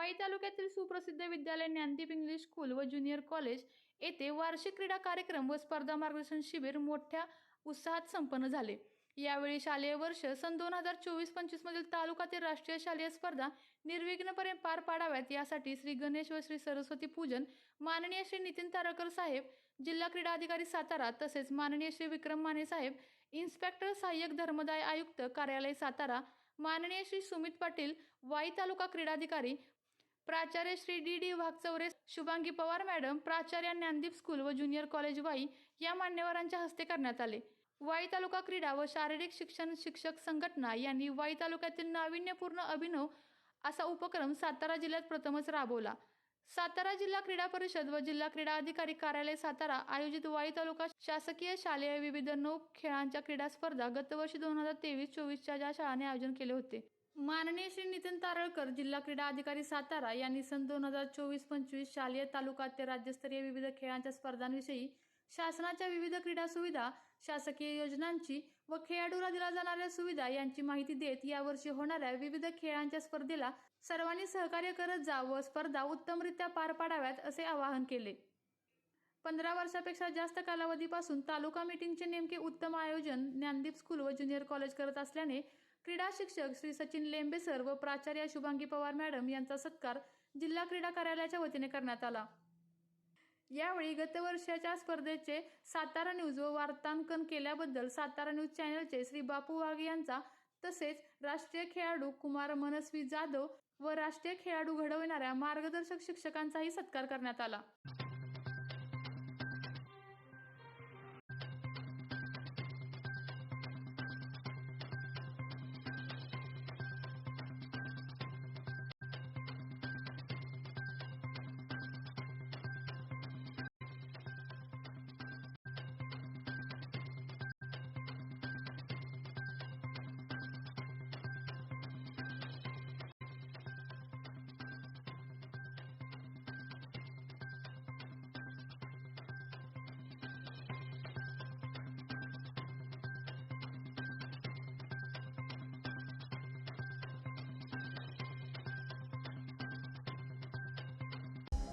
वाई तालुक्यातील सुप्रसिद्ध विद्यालय ज्ञानदीप इंग्लिश स्कूल व ज्युनियर कॉलेज येथे वार्षिक क्रीडा कार्यक्रम व स्पर्धा मार्गदर्शन शिबिर मोठ्या उत्साहात संपन्न झाले. यावेळी शालेय वर्ष सन दोन हजार चोवीस पंचवीस मधील तालुकातील राष्ट्रीय शालेय स्पर्धा निर्विघ्नपणे पार पाडाव्यात यासाठी श्री गणेश व श्री सरस्वती पूजन माननीय श्री नितीन तारकर साहेब जिल्हा क्रीडा अधिकारी सातारा तसेच माननीय श्री विक्रम माने साहेब इन्स्पेक्टर सहाय्यक धर्मदाय आयुक्त कार्यालय सातारा माननीय श्री सुमित पाटील वाई तालुका क्रीडाधिकारी प्राचार्य Shri D D Waghchaure Shubhangi Pawar madam प्राचार्य ज्ञानदीप स्कूल व ज्युनियर कॉलेज वाई या मान्यवरांच्या हस्ते करण्यात आले. वाई तालुका क्रीडा व शारीरिक शिक्षण शिक्षक संघटना यांनी वाई तालुक्यातील नाविन्यपूर्ण अभिनव असा उपक्रम सातारा जिल्ह्यात प्रथमच राबवला. सातारा जिल्हा क्रीडा परिषद व जिल्हा क्रीडा अधिकारी कार्यालय सातारा आयोजित वाई तालुका शासकीय शालेय विविध नऊ खेळांच्या क्रीडा स्पर्धा गतवर्षी दोन हजार तेवीस चोवीसच्या ज्या शाळांनी आयोजन केले होते. माननीय श्री नितीन तारळकर जिल्हा क्रीडा अधिकारी सातारा यांनी सन दोन हजार चोवीस पंचवीस शालेय तालुका ते राज्यस्तरीय विविध खेळांच्या स्पर्धांविषयी शासनाच्या विविध क्रीडा सुविधा शासकीय योजनांची व खेळाडूला दिल्या जाणाऱ्या सुविधा यांची माहिती देत यावर्षी होणाऱ्या विविध खेळांच्या स्पर्धेला सर्वांनी सहकार्य करत जा व स्पर्धा उत्तमरित्या पार पाडाव्यात असे आवाहन केले. पंधरा वर्षापेक्षा जास्त कालावधीपासून तालुका मीटिंगचे नेमके उत्तम आयोजन ज्ञानदीप स्कूल व ज्युनियर कॉलेज करत असल्याने क्रीडा शिक्षक श्री सचिन लेंबे सर व प्राचार्य शुभांगी पवार मॅडम यांचा सत्कार जिल्हा क्रीडा कार्यालयाच्या वतीने करण्यात आला. यावेळी गतवर्षाच्या स्पर्धेचे सातारा न्यूज व वार्तांकन केल्याबद्दल सातारा न्यूज चॅनलचे श्री बापू वाघ यांचा तसेच राष्ट्रीय खेळाडू कुमार मनस्वी जाधव व राष्ट्रीय खेळाडू घडविणाऱ्या मार्गदर्शक शिक्षकांचाही सत्कार करण्यात आला.